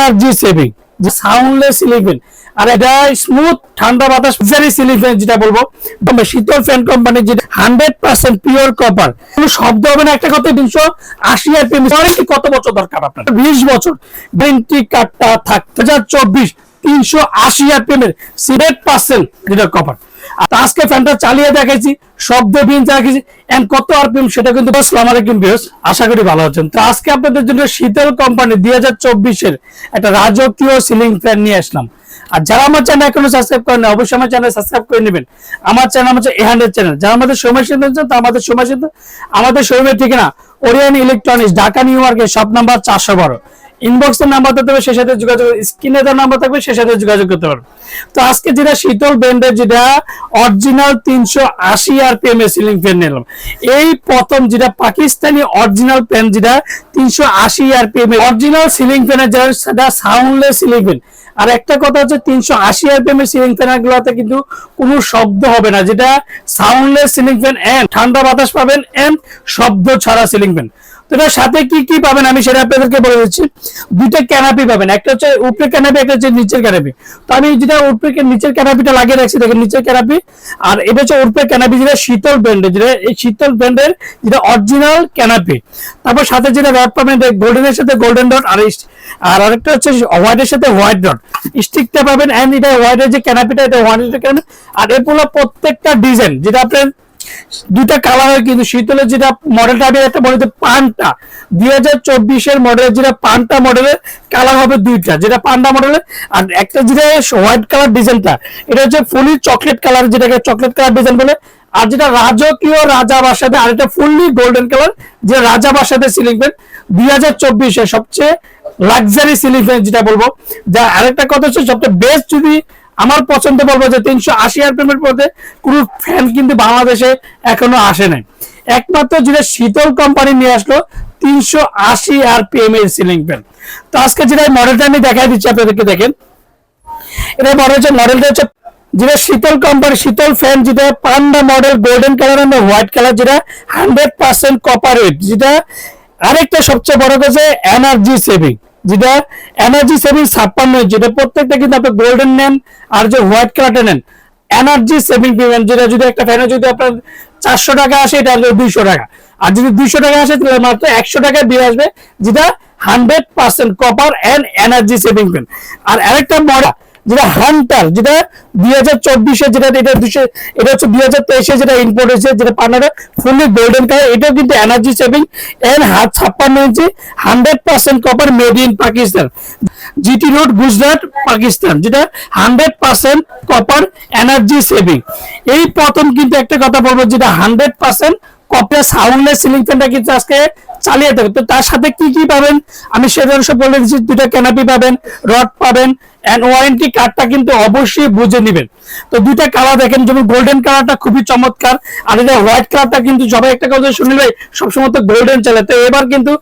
Energy saving যে soundless fan আর এটা স্মুথ ঠান্ডা বাতাস ভেরি সিলিং ফ্যান যেটা বলব। শীতল ফ্যান কোম্পানি যেটা হান্ড্রেড পার্সেন্ট পিওর কপার কোনো শব্দ হবে না, একটা কথা তিনশো আশি আর ওয়ারেন্টি কত বছর দরকার আপনার? বিশ বছর। গ্যারেন্টি কার্ডটা থাক দু হাজার চব্বিশ, তিনশো আশি আর পেমেন্ট সিলেট পার্সেন্ট যেটা কপার আজকে ফ্যানটা চালিয়ে দেখাইছি, শব্দ বিন দেখাইছি এন্ড কত আরপিএম সেটা কিন্তু আসসালাম আলাইকুম ভিউয়ার্স আশা করি ভালো আছেন। তো আজকে আপনাদের জন্য শীতল কোম্পানি দুই হাজার চব্বিশের একটা রাজকীয় সিলিং ফ্যান নিয়ে আসলাম। আর যারা আমার চ্যানেল এখনও সাবস্ক্রাইব করেন অবশ্যই আমার চ্যানেল সাবস্ক্রাইব করে নেবেন। আমার চ্যানেল হচ্ছে এ হান্ড্রেড চ্যানেল যারা আমাদের সময় সিদ্ধ তা আমাদের সময় সিদ্ধ। আমাদের শোরুমের ঠিকানা, Orion electronics, Dhaka, new market shop number চারশো বারো। ইনবক্সের নাম্বার দিতে হবে সে সাথে যোগাযোগ স্ক্রিনে তার নাম্বার থাকবে সে সাথে যোগাযোগ করতে পারবে। তো আজকে যেটা শীতল ব্র্যান্ডের যেটা অরিজিনাল তিনশো আশি আর পি এম এর সিলিং ফ্যান নিলাম। এই প্রথম যেটা পাকিস্তানি অরিজিনাল ফ্যান যেটা তিনশো আশি R P M original ceiling ফ্যানের যেটা, সেটা সাউন্ডলেস সিলিং ফ্যান আর একটা কথা হচ্ছে, তিনশো আশি আরপিএম এর সিলিং ফ্যান গুলোতে কিন্তু কোনো শব্দ হবে না, যেটা সাউন্ডলেস সিলিং ফ্যান এন্ড ঠান্ডা বাতাস পাবেন এন্ড শব্দ ছাড়া সিলিং ফ্যান তো এটার সাথে কি কি পাবেন আমি সেটা আপনাদেরকে বলে দিচ্ছি। দুইটা ক্যানাপি পাবেন। একটা হচ্ছে উপরে ক্যানাপি একটা হচ্ছে নিচের ক্যানাপি তো আমি যেটা উপরে নিচের ক্যানাপিটা লাগিয়ে রাখছি, দেখেন নিচের ক্যানাপি আর এটা হচ্ছে উপরে ক্যানাপি যেটা শীতল ব্র্যান্ডের যেটা এই শীতল ব্র্যান্ডের যেটা অরিজিনাল ক্যানাপি তারপর সাথে যেটা রড পাবেন গোল্ডেনের সাথে গোল্ডেন ডট আর আর আরেকটা হচ্ছে হোয়াইটের সাথে হোয়াইট ডট স্টিকটা পাবেন এন্ড এটা হোয়াইটের যে ক্যানাপিটা এটা হোয়াইটের ক্যানাপি আর এগুলো প্রত্যেকটা ডিজাইন যেটা আপনার দুইটা কালার হয় কিন্তু শীতলের যেটা মডেলটা আমি একটা মডেল পানটা। দুই হাজার চব্বিশের মডেলের যেটা পানটা মডেলের কালার হবে দুইটা। যেটা পান্ডা মডেলের আর একটা যেটা হোয়াইট কালার ডিজাইনটা এটা হচ্ছে ফুলি চকলেট কালার যেটাকে চকলেট কালার ডিজাইন বলে। আর যেটা রাজকীয় রাজা বাসাতে, আর এটা ফুললি গোল্ডেন কালার যে রাজা বাসাতে সিলিং ফ্যান দুই হাজার চব্বিশে সবচেয়ে লাক্সারি সিলিং ফ্যান যেটা বলব। যা আরেকটা কথা হচ্ছে, সবচেয়ে বেস্ট যদি আমার পছন্দ বলব যে তিনশো আশি আরপিএম এর মধ্যে কোন ফ্যান কিন্তু বাংলাদেশে এখনও আসে নাই। একমাত্র যেটা শীতল কোম্পানি নিয়ে আসলো, তিনশো আশি আরপিএম এর সিলিং ফ্যান তো আজকে যেটা মডেলটা আমি দেখাই দিচ্ছি, আপনাদেরকে দেখেন। এটা মডেল হচ্ছে মডেলটা হচ্ছে যেটা শীতল কোম্পানি শীতল ফ্যান যেটা পান্ডা মডেল গোল্ডেন কালার এবং হোয়াইট কালার যেটা হান্ড্রেড পার্সেন্ট কপার ওয়েট যেটা আরেকটা সবচেয়ে বড় কথা এনার্জি সেভিং যেটা এনার্জি সেভিং ছাপ্পান্ন, যেটা প্রত্যেকটা কিন্তু আপনি গোল্ডেন নেন আর যে হোয়াইট কালারটা নেন এনার্জি সেভিং পেমেন্ট যেটা যদি একটা ফ্যানে যদি আপনার চারশো টাকা আসে, এটা আসবে দুইশো টাকা। আর যদি দুইশো টাকা আসে, তাহলে মাত্র একশো টাকায় বিল আসবে, যেটা hundred percent copper and energy saving pen আর আরেকটা মডেল যেটা হান্টার, যেটা দুই হাজার চব্বিশে যেটা, এটা দুশো, এটা হচ্ছে দুই হাজার তেইশে যেটা ইম্পোর্ট হয়েছে, যেটা পান্নারে ফুললি গোল্ডেন কালার এটাও কিন্তু এনার্জি সেভিং এন্ড হাত ছাপ্পান্ন ইঞ্চি hundred percent copper made in Pakistan G T road Gujarat Pakistan যেটা hundred percent copper energy saving এই প্রথম কিন্তু একটা কথা বলব, যেটা hundred percent copper soundless ceiling ফ্যানটা কিন্তু আজকে চালিয়ে দেবে। তো তার সাথে কি কি পাবেন? আমি সেটা সব বলে দিচ্ছি দুটো ক্যানাপি পাবেন রড পাবেন এন্ড ওয়ারেন্টি কার্ডটা কিন্তু অবশ্যই বুঝে নেবেন। তো দুইটা কালার দেখেন, যেমন গোল্ডেন কালারটা খুবই চমৎকার, আর এটা হোয়াইট কালারটা কিন্তু সবাই একটা কথা শুনলে সবসময় তো গোল্ডেন চলে। তো এবার কিন্তু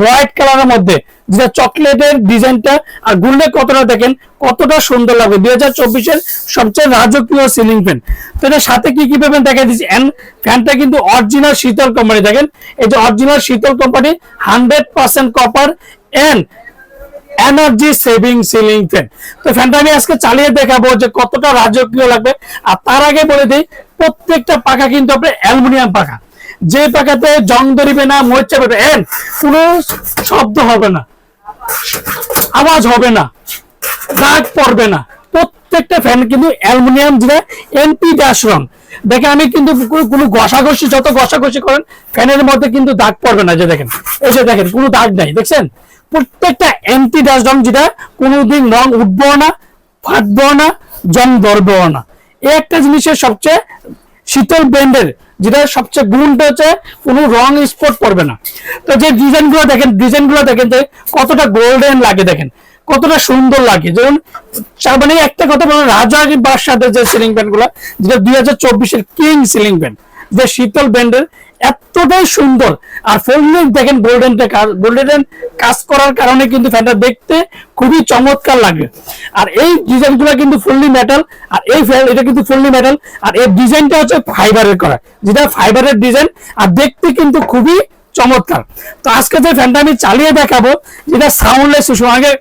হোয়াইট কালারের মধ্যে যেটা চকলেটের ডিজাইনটা আর গুললে কতটা দেখেন, কতটা সুন্দর লাগবে। দুই হাজার চব্বিশের সবচেয়ে রাজকীয় সিলিং ফ্যান তো এটার সাথে কি কি পাবেন দেখা দিচ্ছি। এন্ড ফ্যানটা কিন্তু অরিজিনাল শীতল কোম্পানি দেখেন। এই যে original Shital company hundred percent copper and energy saving ceiling fan তো ফ্যানটা আমি আজকে চালিয়ে দেখাবো যে কতটা রাজকীয় লাগবে। আর তার আগে বলে দিই, প্রত্যেকটা পাখা কিন্তু আপনার অ্যালুমিনিয়াম পাখা। যে পাখাতে জং ধরিবে না, মরচা পাবে এন কোনো শব্দ হবে না। আওয়াজ হবে না। দাগ পড়বে না। প্রত্যেকটা ফ্যান কিন্তু অ্যালুমিনিয়াম যেটা এমপি ড্যাশ রং দেখেন, আমি কিন্তু কোনো- ঘষাঘষি, যত ঘষাঘষি করেন ফ্যানের মধ্যে কিন্তু দাগ পড়বে না। যে দেখেন, এই যে দেখেন, কোনো দাগ নাই, দেখছেন? প্রত্যেকটা এমপি ড্যাশ রং যেটা কোনোদিন রং উঠবো না ফাটবো না জং ধরবেও না। এই একটা জিনিসের সবচেয়ে শীতল ব্র্যান্ডের যেটা সবচেয়ে গুণটা হচ্ছে কোনো রং স্পট পড়বে না। তো যে ডিজাইনগুলো দেখেন ডিজাইনগুলো দেখেন যে কতটা গোল্ডেন লাগে দেখেন, কতটা সুন্দর লাগে। যেমন মানে একটা কথা বলো রাজা বাদশাহের যে সিলিং ফ্যানগুলো, যেটা দুই হাজার চব্বিশের কিং সিলিং ফ্যান যে শীতল ব্র্যান্ডের এতটাই সুন্দর। আর ফুললি দেখেন গোল্ডেনটা গোল্ডেন কাজ করার কারণে কিন্তু ফ্যানটা দেখতে খুবই চমৎকার লাগে। আর এই ডিজাইনগুলো কিন্তু ফুললি মেটাল আর এই ফ্যান এটা কিন্তু ফুললি মেটাল আর এই ডিজাইনটা হচ্ছে ফাইবারের করা। যেটা ফাইবারের ডিজাইন, আর দেখতে কিন্তু খুবই চমৎকার। তো আজকে যে ফ্যানটা আমি চালিয়ে দেখাবো, যেটা সাউন্ডলেস আগে,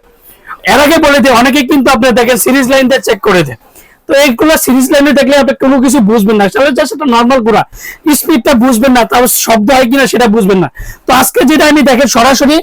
এর আগে বলে দিই, অনেকে কিন্তু আপনি দেখেন সিরিজ লাইন দিয়ে চেক করে দেয় তো এইগুলা সিরিজ লাইনে দেখলে আপনি কোনো কিছু বুঝবেন না। তাহলে জাস্ট একটা নর্মাল ঘোড়া। স্পিডটা বুঝবেন না, তাও শব্দ হয় কিনা সেটা বুঝবেন না। তো আজকে যেটা আমি দেখেন, সরাসরি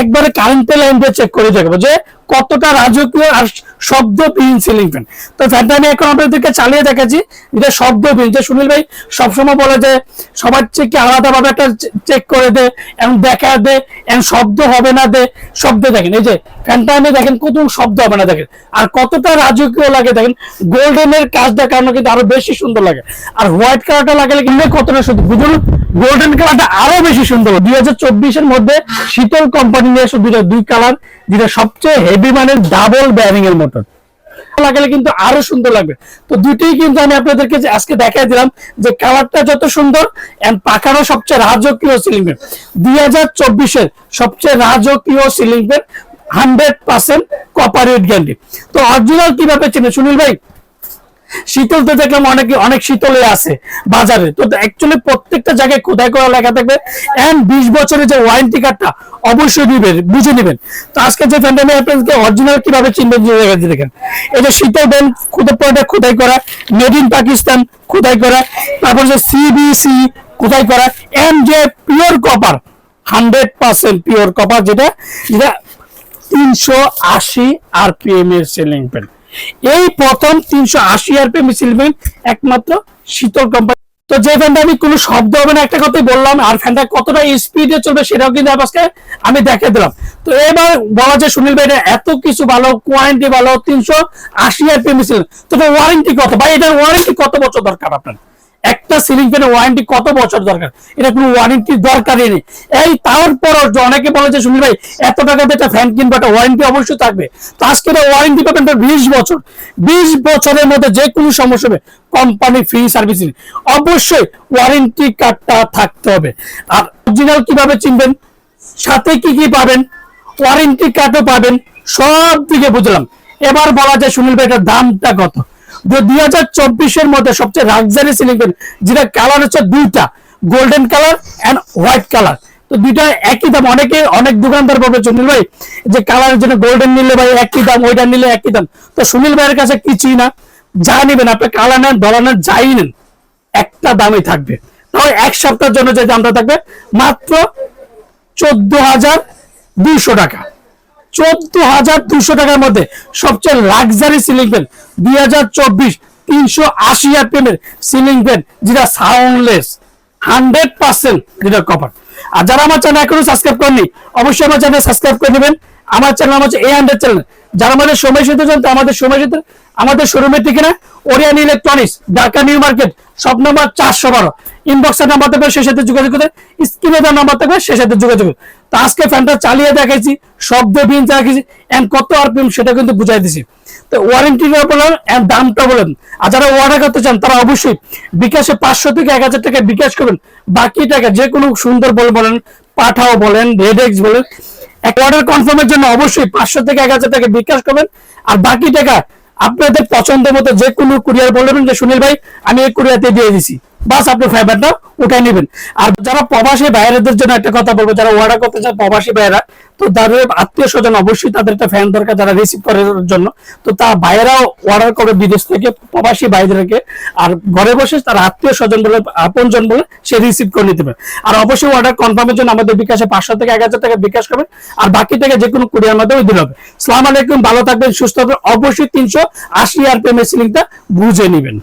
একবারে কারেন্টের লাইনটা চেক করে দেখব যে কতটা রাজকীয় আর শব্দবিহীন সিলিং ফ্যান তো ফ্যানটা আমি এখন আপনাদেরকে চালিয়ে দেখাচ্ছি যেটা শব্দবিহীন যে সুনীল ভাই সবসময় বলে যে, সবার চেয়ে কি আলাদা ভাবে একটা চেক করে দে এবং দেখা দে এবং শব্দ হবে না দে, শব্দ দেখেন, এই যে ফ্যানটা আমি দেখেন কত শব্দ হবে না দেখেন। আর কতটা রাজকীয় লাগে দেখেন গোল্ডেনের কাজ দেখানো কিন্তু আরও বেশি সুন্দর লাগে। আর হোয়াইট কালারটা লাগালে কিন্তু কতটা সুন্দর, বুঝুন? গোল্ডেন কালারটা আরও বেশি সুন্দর। দুই হাজার মধ্যে শীতল কোম্পানি নিয়ে এসে, দুইটা দুই কালার যেটা সবচেয়ে হেভি মানের ডাবল ব্যারিং এর মোটর লাগালে কিন্তু আরও সুন্দর লাগবে। তো দুইটাই কিন্তু আমি আপনাদেরকে আজকে দেখাই দিলাম যে কালারটা যত সুন্দর এন্ড পাখারও সবচেয়ে রাজকীয় সিলিং ফ্যান দুই হাজার চব্বিশের সবচেয়ে রাজকীয় সিলিং ফ্যান হান্ড্রেড পার্সেন্ট কপারেট গ্যান্ডি তো অরিজিনাল কীভাবে চিনে সুনীল ভাই শীতল তো দেখলাম অনেকে, অনেক শীতলে আছে বাজারে। তো অ্যাকচুয়ালি প্রত্যেকটা জায়গায় কোথায় করা লেখা থাকবে। এন্ড বিশ বছরের যে ওয়ারেন্টি কার্ডটা অবশ্যই দিবেন বুঝে নেবেন। তো আজকে যে ফ্যানটা আমি আপনাদেরকে অরিজিনাল কীভাবে চিনবেন দেখেন। এই যে শীতল ব্যান খুদের পয়েন্টে খোদাই করা মেড ইন পাকিস্তান খোদাই করা, তারপর যে সিবিসি খোদাই করা এন্ড যে pure copper hundred percent pure copper যেটা যেটা তিনশো আশি আরপিএম এর সিলিং ফ্যান এই প্রথম তিনশো আশি আরপিএম মিছিল একমাত্র শীতল কোম্পানি তো যে ফ্যানটা আমি কোনো শব্দ হবে না, একটা কথাই বললাম, আর ফ্যানটা কতটা স্পিডে চলবে সেটাও কিন্তু আজকে আমি দেখে দিলাম। তো এবার বলা যায় সুনীল ভাই, এটা এত কিছু ভালো কোয়ালিটি ভালো, তিনশো আশি আর আরপিএম মিছিল। তবে ওয়ারেন্টি কত? ভাই, এটার ওয়ারেন্টি কত বছর দরকার আপনার? একটা সিলিং ফ্যানের ওয়ারেন্টি কত বছর দরকার? এটা কোনো ওয়ারেন্টি দরকারই নেই। এই তারপর অনেকে বলে যে, সুনীল ভাই, এত টাকাতে একটা ফ্যান কিনবো, একটা ওয়ারেন্টি অবশ্যই থাকবে। তো আজকে ওয়ারেন্টি পাবেন বিশ বছর। বিশ বছরের মধ্যে যে কোনো সমস্যা হবে কোম্পানি ফ্রি সার্ভিসিং অবশ্যই ওয়ারেন্টি কার্ডটা থাকতে হবে। আর অরিজিনাল কীভাবে চিনবেন? সাথে কি কি পাবেন? ওয়ারেন্টি কার্ডও পাবেন। সব দিকে বুঝলাম। এবার বলা যায়, সুনীল ভাই, এটার দামটা কত? দুই হাজার চব্বিশের মধ্যে সবচেয়ে লাক্সারি সিলিং যেটা কালার হচ্ছে দুইটা golden colour and white colour তো দুইটা একই দাম, অনেকে অনেক দোকানদার বলবে, সুনীল ভাই, যে কালারের জন্য গোল্ডেন নিলে ভাই একই দাম, ওইটা নিলে একই দাম। তো সুনীল ভাইয়ের কাছে কিছুই না, যা নিবেন আপনি কালার নেন ডলার নেন, যাই নেন, একটা দামই থাকবে। তাহলে এক সপ্তাহের জন্য যে দামটা থাকবে, মাত্র চোদ্দ হাজার দুইশো টাকা। চোদ্দ হাজার দুশো টাকার মধ্যে সবচেয়ে লাক্সারি সিলিং ফ্যান দুই হাজার চব্বিশ তিনশো আশি আরপিএম এর সিলিং ফ্যান যেটা সাউন্ডলেস হান্ড্রেড পার্সেন্ট যেটা কপার আর যারা আমার চ্যানেল এখনও সাবস্ক্রাইব করেনি অবশ্যই আমার চ্যানেল সাবস্ক্রাইব করে নেবেন আমার চ্যানেল আমার এ হান্ড্রেড চ্যানেল যারা আমাদের সময় সাথে জানতো আমাদের সময় সাথে আমাদের শোরুমের ঠিকানা Orion electronics Dhaka new market সব নম্বর চারশো বারো। ইনবক্সের নাম্বার থাকবে, সে সাথে যোগাযোগ করে, স্ক্রিনে দেওয়ার নাম্বার থাকবে, সে সাথে যোগাযোগ। তো আজকে ফ্যানটা চালিয়ে দেখাইছি, শব্দ বিন দেখাইছি এন্ড কত আরপিএম সেটা কিন্তু বুঝাই দিছি। তো ওয়ারেন্টিটা বলেন এন্ড দামটা বলেন। আর যারা অর্ডার করতে চান, তারা অবশ্যই বিকাশে পাঁচশো থেকে এক হাজার টাকা বিকাশ করবেন। বাকি টাকা যে কোনো সুন্দর বল বলেন, পাঠাও বলেন রেডেক্স বলেন, এক অর্ডার কনফার্মের জন্য অবশ্যই পাঁচশো থেকে এক হাজার টাকা বিকাশ করবেন। আর বাকি টাকা আপনাদের পছন্দ মতো যে কোনো কুরিয়ার বলবেন যে, সুনীল ভাই, আমি এই কুরিয়াতে দিয়ে দিছি। বাস আপনি ফাইবারটা উঠাই নেবেন। আর যারা প্রবাসী বাইরেদের জন্য একটা কথা বলব, যারা অর্ডার করতে চান প্রবাসী বাইরা তো তাদের আত্মীয় স্বজন অবশ্যই তাদের একটা ফ্যান দরকার যারা রিসিভ করার জন্য। তো তা বাইরেরাও অর্ডার করে বিদেশ থেকে, প্রবাসী বাইরেকে আর ঘরে বসে তার আত্মীয় স্বজন বলে, আপনজন বলে সে রিসিভ করে নিতে পারে। আর অবশ্যই অর্ডার কনফার্মের জন্য আমাদের বিকাশে পাঁচশো থেকে এক হাজার টাকা বিকাশ করবেন আর বাকি থেকে যে কোনো কুরিয়ার মাধ্যমে দিতে হবে। সালাম আলাইকুম, ভালো থাকবেন, সুস্থ থাকবেন। অবশ্যই তিনশো আশি আর এর সিলিংটা বুঝে নেবেন।